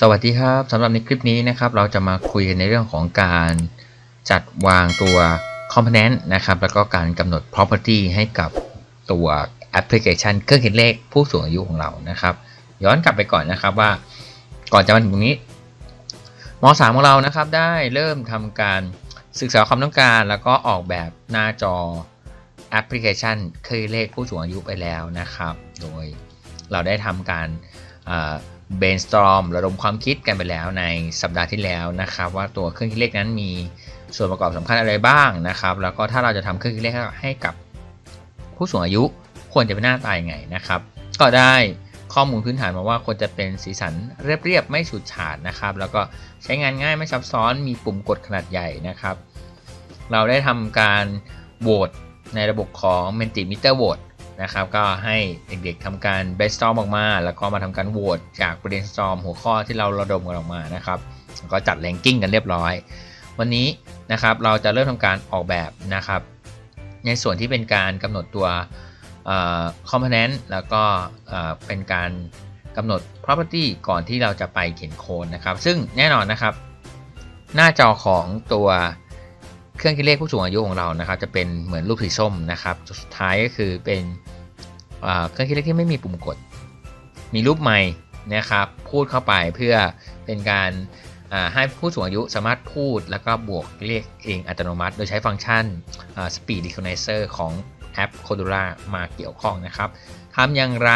สวัสดีครับสำหรับในคลิปนี้นะครับ เราจะมาคุยในเรื่องของการจัดวางตัว component นะครับ แล้วก็การกำหนด property ให้กับตัวแอปพลิเคชันเครื่องคิดเลขผู้สูงอายุของเรานะครับ ย้อนกลับไปก่อนนะครับว่าก่อนจะมาถึงตรงนี้ม .3 ของเรานะครับ ได้เริ่มทำการศึกษาความต้องการ แล้วก็ออกแบบหน้าจอแอปพลิเคชันเครื่องคิดเลขผู้สูงอายุไปแล้วนะครับ โดยเราได้ทำการ เบนสตอมระดมความคิดกันไปแล้วในสัปดาห์ที่แล้วนะครับ ว่าตัวเครื่องคิดเลขนั้นมีส่วนประกอบสำคัญอะไรบ้างนะครับ แล้วก็ถ้าเราจะทำเครื่องคิดเลขให้กับผู้สูงอายุควรจะเป็นหน้าตายไงนะครับ ก็ได้ข้อมูลพื้นฐานมาว่าควรจะเป็นสีสันเรียบๆไม่ฉูดฉาดนะครับ แล้วก็ใช้งานง่ายไม่ซับซ้อนมีปุ่มกดขนาดใหญ่นะครับ เราได้ทำการโหวตในระบบของ Mentimeter Vote นะครับ ก็ให้เด็กๆทำการ brainstorm ออกมา แล้วก็มาทำการโหวตจาก brainstorm หัวข้อที่เราระดมกันออกมานะครับ ก็จัด ranking กันเรียบร้อย วันนี้นะครับเราจะเริ่มทำการออกแบบนะครับ ในส่วนที่เป็นการกำหนดตัว component แล้วก็เป็นการกำหนด property ก่อนที่เราจะไปเขียนโค้ดนะครับ ซึ่งแน่นอนนะครับ หน้าจอของตัว เครื่องคิดเลขผู้สูงอายุของเรานะครับ จะเป็นเหมือนรูปสีส้มนะครับสุดท้ายก็คือเป็นเครื่องคิดเลขที่ไม่มีปุ่มกด มีรูปใหม่นะครับพูดเข้าไปเพื่อเป็นการให้ผู้สูงอายุสามารถพูดแล้วก็บวกเลขเองอัตโนมัติ โดยใช้ฟังก์ชัน Speed Recognizer ของแอป c o d u l a มาเกี่ยวข้องนะครับทำอย่างไร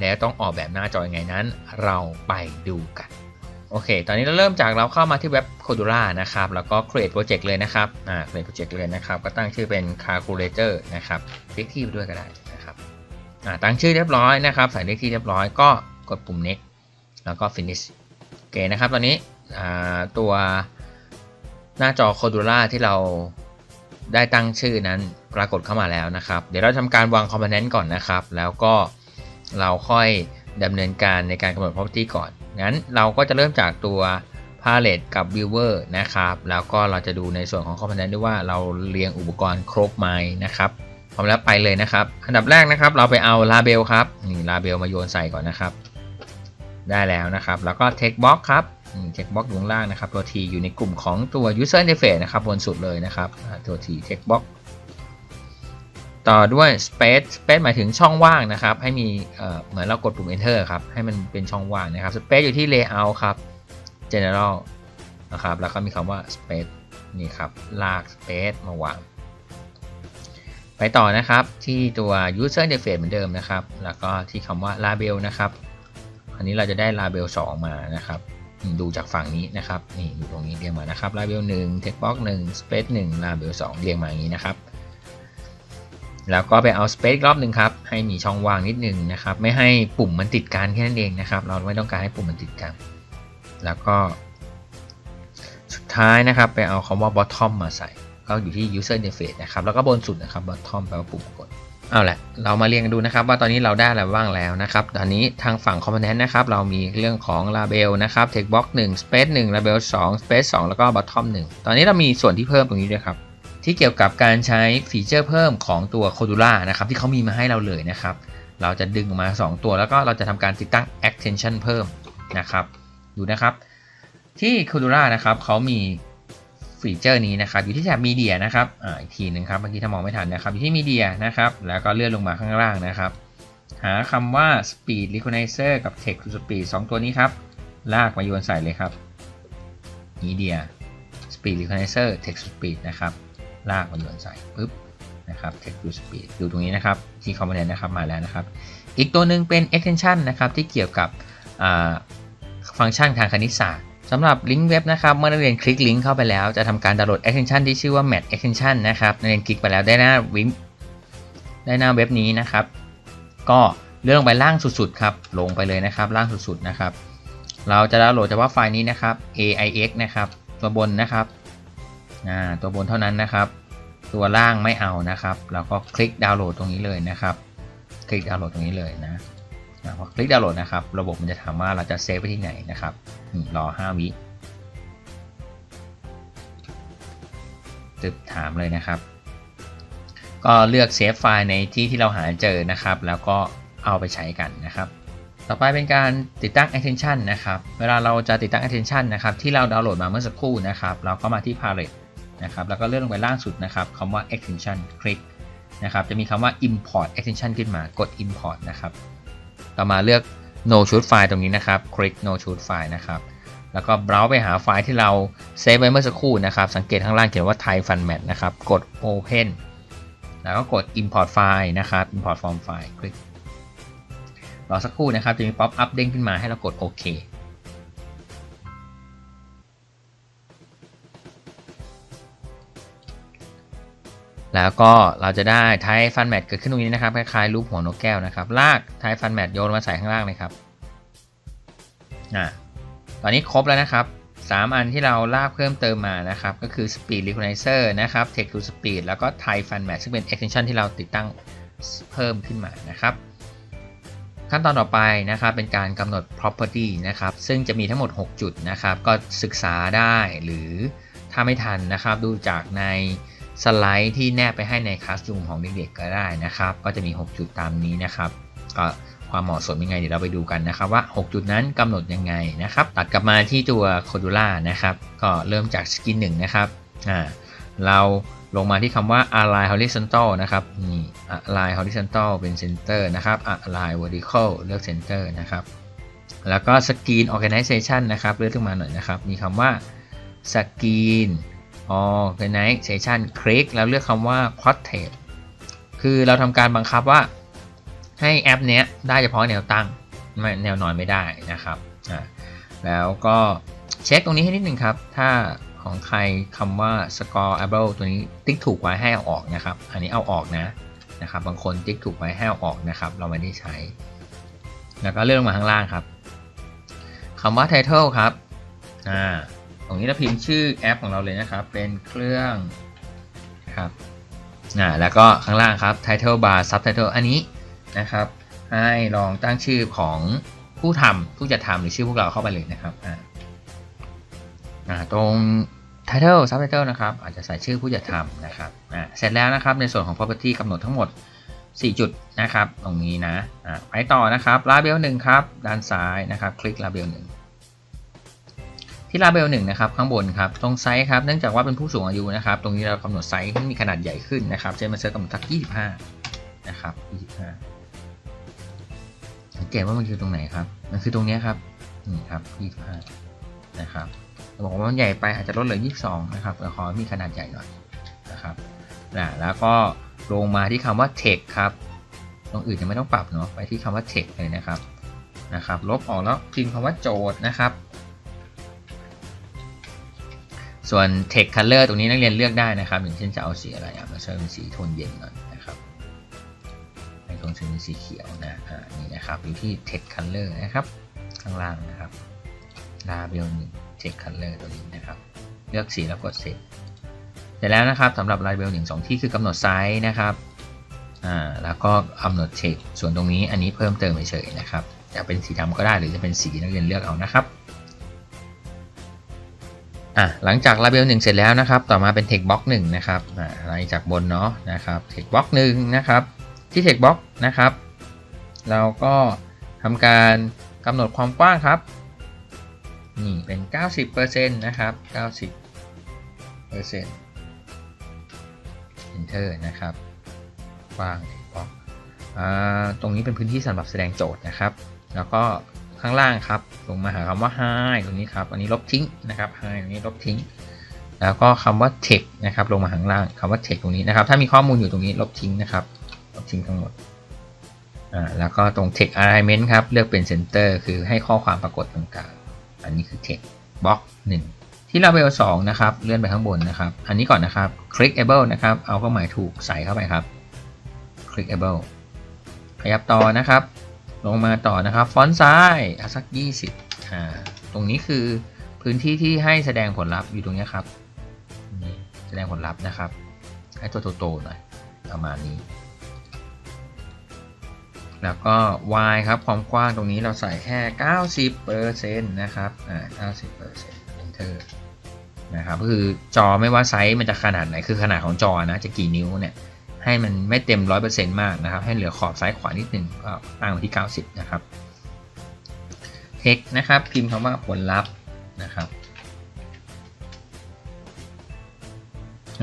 และต้องออกแบบหน้าจอยังไงนั้น เราไปดูกัน โอเค ตอนนี้เราเริ่มจากเราเข้ามาที่เว็บ Codula นะครับ แล้วก็ create project เลยนะครับ อ่า create project เลยนะครับ ก็ตั้งชื่อเป็น calculator นะครับเลขที่ไปด้วยก็ได้นะครับ อ่า ตั้งชื่อเรียบร้อยนะครับ ใส่เลขที่เรียบร้อย ก็กดปุ่ม next แล้วก็ finish โอเคนะครับ ตอนนี้ อ่า ตัวหน้าจอ Codula ที่เราได้ตั้งชื่อนั้นปรากฏเข้ามาแล้วนะครับ เดี๋ยวเราทำการวาง component ก่อนนะครับ แล้วก็เราค่อยดำเนินการในการกำหนด property ก่อน งั้นเราก็จะเริ่มจากตัว palette กับ viewer นะครับ แล้วก็เราจะดูในส่วนของ component ด้วยว่าเราเรียงอุปกรณ์ครบไหมนะครับพร้อมแล้วไปเลยนะครับ อันดับแรกนะครับ เราไปเอา label ครับนี่ label มาโยนใส่ก่อนนะครับ ได้แล้วนะครับ แล้วก็ text box ครับ text box อยู่ข้างล่างนะครับ ตัว T อยู่ในกลุ่มของตัว user interface นะครับบนสุดเลยนะครับ ตัว T text box ต่อด้วย space space หมายถึงช่องว่างนะครับ ให้มีเหมือนเรากดปุ่ม enter ครับ ให้มันเป็นช่องว่างนะครับ space อยู่ที่ layout ครับ general นะครับ แล้วก็มีคำว่า space นี่ครับ ลาก space มาวาง ไปต่อนะครับที่ตัว user interface เหมือนเดิมนะครับ แล้วก็ที่คำว่า label นะครับ อันนี้เราจะได้ label 2 มานะครับ ดูจากฝั่งนี้นะครับ นี่อยู่ตรงนี้เรียงมานะครับ label 1 text box 1 space 1 label 2 เรียงมาอย่างนี้นะครับ แล้วก็ไปเอา space รอบหนึ่งครับ ให้มีช่องว่างนิดนึงนะครับ ไม่ให้ปุ่มมันติดกันแค่นั้นเองนะครับ เราไม่ต้องการให้ปุ่มมันติดกัน แล้วก็ สุดท้ายนะครับ ไปเอาคำว่า bottom มาใส่ ก็อยู่ที่ user interface นะครับ แล้วก็บนสุดนะครับ bottom แปลว่าปุ่มกด เอาละเรามาเรียงดูนะครับ ว่าตอนนี้เราได้อะไรบ้างแล้วนะครับ ตอนนี้ทางฝั่ง component นะครับ เรามีเรื่องของ label นะครับ text box 1 space 1 label 2 space 2 แล้วก็ bottom 1 ตอนนี้เรามีส่วนที่เพิ่มตรงนี้ด้วยครับ ที่เกี่ยวกับการใช้ฟีเจอร์เพิ่มของตัว c o d u l a นะครับที่เขามีมาให้เราเลยนะครับ เราจะดึงออกมา 2 ตัวแล้วก็เราจะทำการติดตั้ง extension เพิ่มนะครับ ดูนะครับ ที่ c o d u l a นะครับเขามีฟีเจอร์นี้นะครับ อยู่ที่แถบ media นะครับอ่าอีกทีหนึ่งครับเมื่อกี้ถ้ามองไม่ทันนะครับ อยู่ที่ media นะครับ แล้วก็เลื่อนลงมาข้างล่างนะครับ หาคำว่า speed recognizer กับ text to speed 2 ตัวนี้ครับ ลากมาโยนใส่เลยครับ media speed recognizer text to speed นะครับ ลากมาโยนใส่ปุ๊บนะครับ text to speed ดูตรงนี้นะครับ ที่ component นะครับมาแล้วนะครับ อีกตัวหนึ่งเป็น extension นะครับ ที่เกี่ยวกับฟังก์ชันทางคณิตศาสตร์สำหรับลิงก์เว็บนะครับ เมื่อนักเรียนคลิกลิงก์เข้าไปแล้ว จะทำการดาวน์โหลด extension ที่ชื่อว่า Math extension นะครับนักเรียนคลิกไปแล้วได้หน้าวิงได้หน้าเว็บนี้นะครับ ก็เลื่อนลงไปล่างสุดๆครับ ลงไปเลยนะครับ ล่างสุดๆนะครับ เราจะดาวน์โหลดเฉพาะไฟล์นี้นะครับ AIX นะครับ ตัวบนนะครับ ตัวบนเท่านั้นนะครับ ตัวล่างไม่เอานะครับเราก็คลิกดาวน์โหลดตรงนี้เลยนะครับ คลิกดาวน์โหลดตรงนี้เลยนะพอคลิกดาวน์โหลดนะครับ ระบบมันจะถามว่าเราจะเซฟไปที่ไหนนะครับรอ5วิตึบถามเลยนะครับ ก็เลือกเซฟไฟล์ในที่ที่เราหาเจอนะครับ แล้วก็เอาไปใช้กันนะครับต่อไปเป็นการติดตั้ง attention นะครับ เวลาเราจะติดตั้ง attention นะครับ ที่เราดาวน์โหลดมาเมื่อสักครู่นะครับ เราก็มาที่ palette นะครับแล้วก็เลื่อนลงไปล่างสุดนะครับคำว่า extension คลิกนะครับจะมีคำว่า import extension ขึ้นมากด import นะครับต่อมาเลือก no shoot file ตรงนี้นะครับ คลิก no shoot file นะครับแล้วก็ browse ไปหาไฟล์ที่เราเซฟไว้เมื่อสักครู่นะครับสังเกตข้างล่างเขียนว่า Thai format นะครับกด open แล้วก็กด import file นะครับ import from file คลิกรอสักครู่นะครับจะมีป๊อปอัพเด้งขึ้นมาให้เรากดโอเค แล้วก็เราจะได้ไทฟันแมทเกิดขึ้นตรงนี้นะครับคล้ายๆรูปหัวนกแก้วนะครับ ลากไทฟันแมทโยนมาใส่ข้างล่างเลยครับอ่าตอนนี้ครบแล้วนะครับ 3 อันที่เราลากเพิ่มเติมมานะครับ ก็คือ Speed Recognizer นะครับ Text to Speed แล้วก็ Thai Fun Match ซึ่งเป็น extension ที่เราติดตั้งเพิ่มขึ้นมานะครับ ขั้นตอนต่อไปนะครับเป็นการกำหนด property นะครับ ซึ่งจะมีทั้งหมด 6 จุดนะครับ ก็ศึกษาได้หรือถ้าไม่ทันนะครับ ดูจากใน สไลด์ที่แนบไปให้ในคลาส o ูมของเด็กๆก็ได้นะครับ ก็จะมี 6 จุดตามนี้นะครับก็ความเหมาะสมยังไงเดี๋ยวเราไปดูกันนะครับว่า 6 จุดนั้นกำหนดยังไงนะครับ ตัดกลับมาที่ตัว c o d u l a นะครับ ก็เริ่มจากสกิน1นะครับอ่าเราลงมาที่คำว่า align horizontal นะครับนี่ align horizontal เป็น center นะครับ align vertical เลือก center นะครับ แล้วก็ screen organization นะครับ เลือกขึ้นมาหน่อยนะครับ มีคำว่า screen organization คลิกแล้วเลือกคำว่า portrait คือเราทำการบังคับว่าให้แอปเนี้ยได้เฉพาะแนวตั้งไม่แนวนอนไม่ได้นะครับอ่าแล้วก็เช็คตรงนี้ให้นิดนึงครับ ถ้าของใครคำว่า scoreable ตัวนี้ติ๊กถูกไว้ให้เอาออกนะครับ อันนี้เอาออกนะนะครับ บางคนติ๊กถูกไว้ให้เอาออกนะครับ เราไม่ได้ใช้ แล้วก็เลื่อนลงมาข้างล่างครับคำว่า title ครับอ่า ตรงนี้เราพิมพ์ชื่อแอปของเราเลยนะครับ เป็นเครื่องครับอ่าแล้วก็ข้างล่างครับ title bar subtitle อันนี้นะครับ ให้ลองตั้งชื่อของผู้ทำผู้จัดทำหรือชื่อพวกเราเข้าไปเลยนะครับอ่าอ่าตรง title subtitle นะครับ อาจจะใส่ชื่อผู้จัดทำนะครับอ่าเสร็จแล้วนะครับในส่วนของ property กำหนดทั้งหมด 4 จุดนะครับ ตรงนี้นะอ่าไปต่อนะครับ label 1 ครับ ด้านซ้ายนะครับ คลิก label 1 ที่ label 1นะครับข้างบนครับตรงไซส์ครับเนื่องจากว่าเป็นผู้สูงอายุนะครับ ตรงนี้เรากำหนดไซส์ให้มีขนาดใหญ่ขึ้นนะครับเช่นมาเซอร์กำหนดทัก25 นะครับ 25 สังเกตว่ามันคือตรงไหนครับมันคือตรงนี้ครับนี่ครับ 25 นะครับจะบอกว่ามันใหญ่ไปอาจจะลดเหลือ 22 นะครับแต่ขอมีขนาดใหญ่หน่อยนะครับนะแล้วก็ลงมาที่คำว่า text ครับตรงอื่นยังไม่ต้องปรับเนาะไปที่คำว่า text เลยนะครับนะครับ ลบออกแล้วพิมพ์คำว่าโจทย์นะครับ ส่วน text color ตรงนี้นักเรียนเลือกได้นะครับ อย่างเช่นจะเอาสีอะไรอะมาเชิญเป็นสีโทนเย็นหน่อยนะครับในโทนสีสีเขียวนะอ่านี่นะครับอยู่ที่ text color นะครับ ข้างล่างนะครับ label 1 text color ตัวนี้นะครับ เลือกสีแล้วกด set เสร็จแล้วนะครับสำหรับ label 1 2ที่คือกำหนดไซส์นะครับอ่าแล้วก็กำหนด text ส่วนตรงนี้อันนี้เพิ่มเติมเฉยๆนะครับจะเป็นสีดำก็ได้หรือจะเป็นสีนักเรียนเลือกเอานะครับ อะหลังจาก label 1 เสร็จแล้วนะครับ ต่อมาเป็น text box 1 นะครับอ่าไล่จากบนเนาะนะครับ text box 1 นะครับ ที่ text box นะครับ เราก็ทำการกำหนดความกว้างครับนี่เป็น 90%นะครับ 90% enter นะครับกว้าง text box อ่าตรงนี้เป็นพื้นที่สำหรับแสดงโจทย์นะครับ แล้วก็ ข้างล่างครับ ลงมาหาคำว่า hi ตรงนี้ครับ อันนี้ลบทิ้งนะครับ hi ตรงนี้ลบทิ้ง แล้วก็คำว่า text นะครับ ลงมาข้างล่างคำว่า text ตรงนี้นะครับ ถ้ามีข้อมูลอยู่ตรงนี้ลบทิ้งนะครับ ลบทิ้งทั้งหมด อ่า แล้วก็ตรง text alignment ครับ เลือกเป็น center คือให้ข้อความปรากฏตรงกลาง อันนี้คือ text box 1ที่ label 2นะครับ เลื่อนไปข้างบนนะครับ อันนี้ก่อนนะครับ clickable นะครับ เอาเครื่องหมายถูกใส่เข้าไปครับ clickable ขยับต่อนะครับ ลงมาต่อนะครับ ฟอนต์ซ้ายเอาสัก 20อ่าตรงนี้คือพื้นที่ที่ให้แสดงผลลัพธ์อยู่ตรงนี้ครับนี่แสดงผลลัพธ์นะครับ ให้ตัวโตๆหน่อยประมาณนี้ แล้วก็ y ครับความกว้างตรงนี้เราใส่แค่ 90%นะครับอ่า90% enter นะครับก็คือจอไม่ว่าไซส์มันจะขนาดไหนคือขนาดของจอนะจะกี่นิ้วเนี่ย ให้มันไม่เต็ม 100%มากนะครับ ให้เหลือขอบซ้ายขวานิดหนึ่งก็ตั้งไว้ที่ 90 นะครับ text นะครับ พิมพ์คำว่าผลลัพธ์นะครับ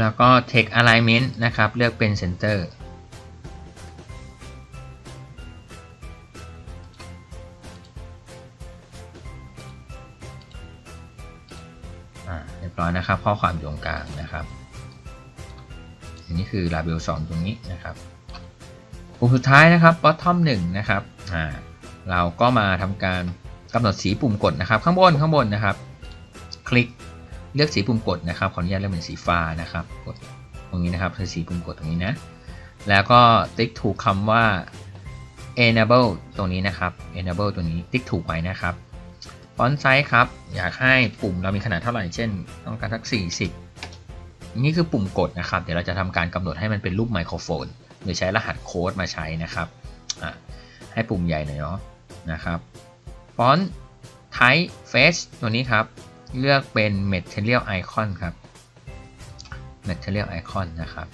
แล้วก็ text alignment นะครับ เลือกเป็น center อ่าเรียบร้อยนะครับ ข้อความอยู่ตรงกลางนะครับ อันนี้คือ label 2ตรงนี้นะครับปุ่มสุดท้ายนะครับ bottom 1นะครับอ่าเราก็มาทำการกำหนดสีปุ่มกดนะครับ ข้างบนข้างบนนะครับ คลิกเลือกสีปุ่มกดนะครับขออนุญาตเลือกเป็นสีฟ้านะครับกดตรงนี้นะครับคือสีปุ่มกดตรงนี้นะแล้วก็ติ๊กถูกคำว่า enable ตรงนี้นะครับ enable ตัวนี้ติ๊กถูกไว้นะครับฟอนต์ไซส์ครับ อยากให้ปุ่มเรามีขนาดเท่าไหร่ เช่น ต้องการสัก 40 นี่คือปุ่มกดนะครับ เดี๋ยวเราจะทำการกำหนดให้มันเป็นรูปไมโครโฟน โดยใช้รหัสโค้ดมาใช้นะครับ ให้ปุ่มใหญ่หน่อยเนาะนะครับฟอนต์ type face ตัวนี้ครับ เลือกเป็น material icon ครับ material icon นะครับ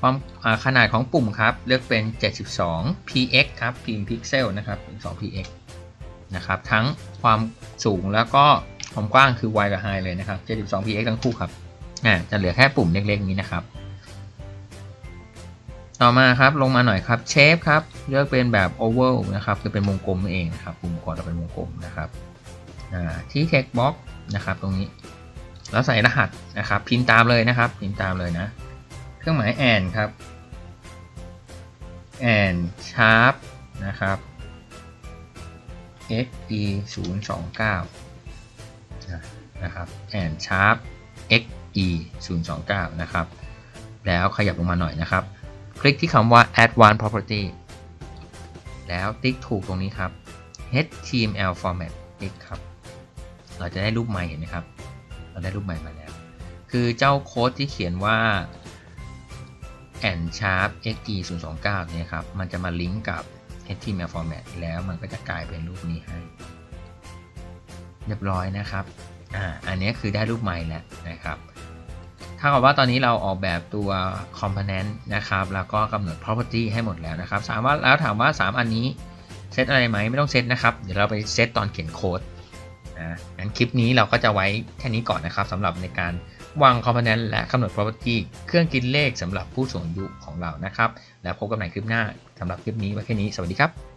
ความขนาดของปุ่มครับ เลือกเป็น 72 px ครับพิมพ์พิกเซลนะครับ2 px นะครับ ทั้งความสูงแล้วก็ความกว้างคือ y กับ high เลยนะครับ 72 px ทั้งคู่ครับ อ่าจะเหลือแค่ปุ่มเล็กๆนี้นะครับ ต่อมาครับลงมาหน่อยครับเชฟครับเลือกเป็นแบบ oval นะครับคือเป็นวงกลมนั่นเองนะครับปุ่มกดเราเป็นวงกลมนะครับอ่าที่ text box นะครับตรงนี้ แล้วใส่รหัสนะครับ พิมพ์ตามเลยนะครับ พิมพ์ตามเลยนะ เครื่องหมาย and ครับ and sharp นะครับ xe 0 2 9นะครับ and sharp e029 นะครับ แล้วขยับลงมาหน่อยนะครับ คลิกที่คำว่า advanced property แล้วติ๊กถูกตรงนี้ครับ html format ติ๊กครับ เราจะได้รูปใหม่เห็นไหมครับ เราได้รูปใหม่มาแล้ว คือเจ้าโค้ดที่เขียนว่า and sharp xe 0 2 9เนี่ยครับ มันจะมาลิงก์กับ html format แล้วมันก็จะกลายเป็นรูปนี้ให้ เรียบร้อยนะครับ อ่า อันนี้คือได้รูปใหม่แล้วนะครับ ถ้ากับว่าตอนนี้เราออกแบบตัว component นะครับ แล้วก็กำหนด property ให้หมดแล้วนะครับถามว่าแล้วถามว่า 3 อันนี้เซตอะไรไหมไม่ต้องเซตนะครับ เดี๋ยวเราไปเซตตอนเขียนโค้ดนะงั้นคลิปนี้เราก็จะไว้แค่นี้ก่อนนะครับสำหรับในการวาง component และกำหนด property เครื่องคิดเลขสำหรับผู้สูงอายุของเรานะครับ แล้วพบกันใหม่คลิปหน้าสำหรับคลิปนี้ไว้แค่นี้สวัสดีครับ